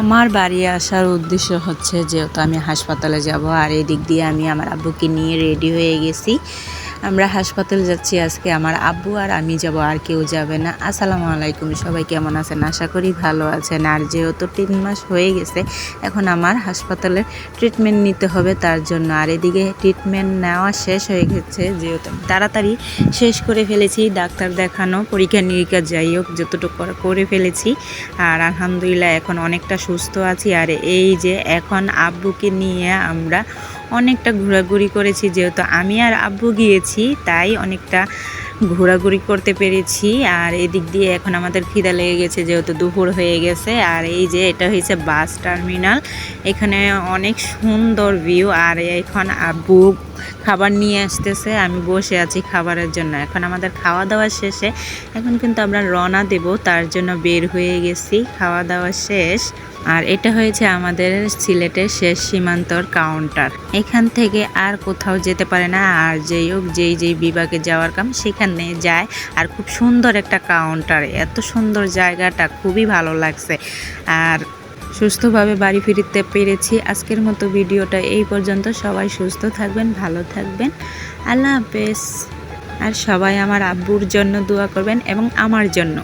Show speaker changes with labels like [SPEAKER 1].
[SPEAKER 1] আমার বাড়ি আসার উদ্দেশ্য হচ্ছে যেহেতু আমি হাসপাতালে যাব, আর এই দিক দিয়ে আমি আমার আব্বুকে নিয়ে রেডি হয়ে গেছি। আমরা হাসপাতাল যাচ্ছি আজকে, আমার আব্বু আর আমি যাব, আর কেউ যাবে না। আসসালামু আলাইকুম, সবাই কেমন আছেন? আশা করি ভালো আছেন। আর যেহেতু তিন মাস হয়ে গেছে, এখন আমার হাসপাতালে ট্রিটমেন্ট নিতে হবে তার জন্য। আর এদিকে ট্রিটমেন্ট নেওয়া শেষ হয়ে গেছে, যেহেতু তাড়াতাড়ি শেষ করে ফেলেছি, ডাক্তার দেখানো, পরীক্ষা নিরীক্ষা যাই হোক, যতটুকু করে- ফেলেছি। আর আলহামদুলিল্লাহ, এখন অনেকটা সুস্থ আছি। আর এই যে এখন আব্বুকে নিয়ে আমরা অনেকটা ঘোরাঘুরি করেছি, যেহেতু আমি আর আব্বু গিয়েছি, তাই অনেকটা ঘোরাঘুরি করতে পেরেছি। আর এদিক দিয়ে এখন আমাদের খিদা লেগে গেছে, যেহেতু দুপুর হয়ে গেছে। আর এই যে এটা হয়েছে বাস টার্মিনাল, এখানে অনেক সুন্দর ভিউ আর এখন আব্বু খাবার নিয়ে আসতেছে, আমি বসে আছি খাবারের জন্য। এখন আমাদের খাওয়া দাওয়া শেষে। এখন কিন্তু আমরা রওনা দেব, তার জন্য বের হয়ে গেছি। খাওয়া দাওয়া শেষ। আর এটা হয়েছে আমাদের সিলেটের শেষ সীমান্তর কাউন্টার। এখান থেকে আর কোথাও যেতে পারে না। আর যেই হোক, যেই যেই বিভাগে যাওয়ার কাম, সেখানে যায়। আর খুব সুন্দর একটা কাউন্টার। এত সুন্দর জায়গাটা, খুবই ভালো লাগছে। আর সুস্থভাবে বাড়ি ফিরতে পেরেছি। আজকের মতো ভিডিওটা এই পর্যন্ত। সবাই সুস্থ থাকবেন, ভালো থাকবেন। আল্লাহ হাফেজ। আর সবাই আমার আব্বুর জন্য দোয়া করবেন এবং আমার জন্য।